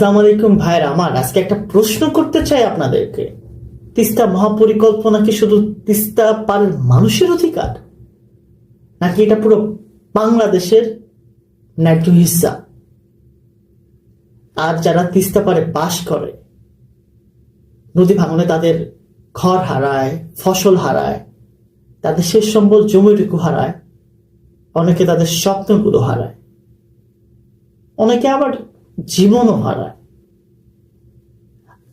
আসসালামু আলাইকুম ভাইরা, আমার আজকে একটা প্রশ্ন করতে চাই আপনাদেরকে। তিস্তা মহাপরিকল্পনা কি শুধু তিস্তা মানুষের অধিকার? নাকি এটা পুরো বাংলাদেশের ন্যায্য হিস্সা আর যারা তিস্তা পারে বাস করে, নদী ভাঙনে তাদের ঘর হারায়, ফসল হারায়, তাদের শেষ সম্বল জমিটুকু হারায়, অনেকে তাদের স্বপ্নগুলো হারায়। অনেকে আবার জীবনও হারায়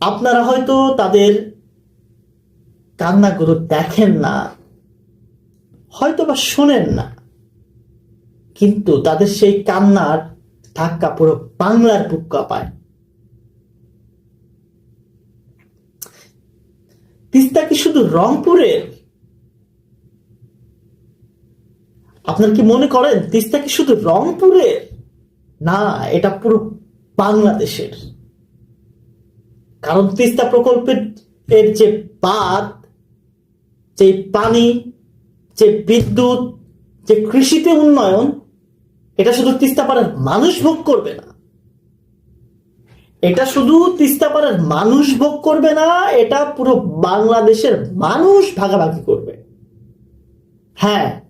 আপনারা হয়তো তাদের কান্নাগুলো দেখেন না হয়তো বা শোনেন না, কিন্তু তাদের সেই কান্নার ধাক্কা পুরো বাংলার বুক কাঁপায় তিস্তা কি শুধু রংপুরের? আপনার কি মনে করেন, তিস্তা কি শুধু রংপুরের? না, এটা পুরো বাংলাদেশের। কারণ তিস্তা প্রকল্পের এর যে বাদ যে পানি, যে বিদ্যুৎ, যে কৃষিতে উন্নয়ন, এটা শুধু তিস্তাপাড়ার মানুষ ভোগ করবে না। এটা শুধু তিস্তাপাড়ার মানুষ ভোগ করবে না, এটা পুরো বাংলাদেশের মানুষ ভাগাভাগি করবে। হ্যাঁ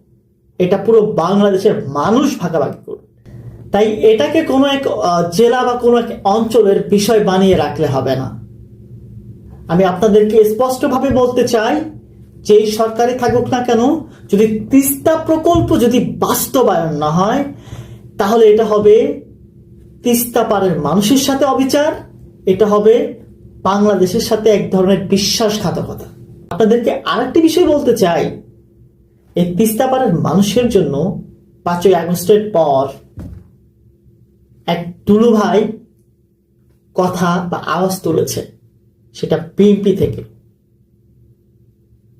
এটা পুরো বাংলাদেশের মানুষ ভাগাভাগি করবে। তাই এটাকে কোনো এক জেলা বা কোনো এক অঞ্চলের বিষয় বানিয়ে রাখলে হবে না। আমি আপনাদেরকে স্পষ্টভাবে বলতে চাই, যেই সরকারি থাকুক না কেন, যদি তিস্তা প্রকল্প যদি বাস্তবায়ন না হয়, তাহলে এটা হবে তিস্তা পাড়ের মানুষের সাথে অবিচার, এটা হবে বাংলাদেশের সাথে এক ধরনের বিশ্বাসঘাতকতা। আপনাদেরকে আরেকটি বিষয় বলতে চাই, এই তিস্তা পাড়ের মানুষের জন্য পাঁচই আগস্টের পর এক টুলু ভাই কথা বা আওয়াজ তুলেছে, সেটা পিএমপি থেকে।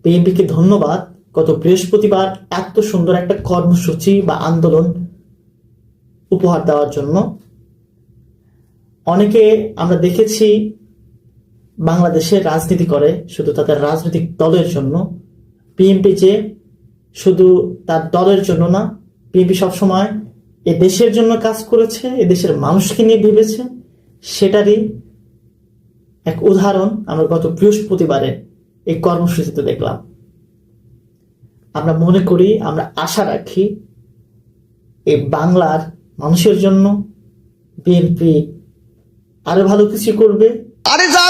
বিএনপিকে ধন্যবাদ, গত বৃহস্পতিবার এত সুন্দর একটা কর্মসূচি বা আন্দোলন উপহার দেওয়ার জন্য। অনেকে আমরা দেখেছি বাংলাদেশে রাজনীতি করে শুধু তাদের রাজনৈতিক দলের জন্য। পিএমপি যে শুধু তার দলের জন্য না বিএনপি সবসময় এ দেশের জন্য কাজ করেছে, এ দেশের মানুষকে নিয়ে ভেবেছে, সেটারই এক উদাহরণ আমরা গত বৃহস্পতিবারে এই কর্মসূচিতে দেখলাম। আমরা মনে করি, আমরা আশা রাখি এই বাংলার মানুষের জন্য বিএনপি আরও ভালো কিছু করবে। আরে যা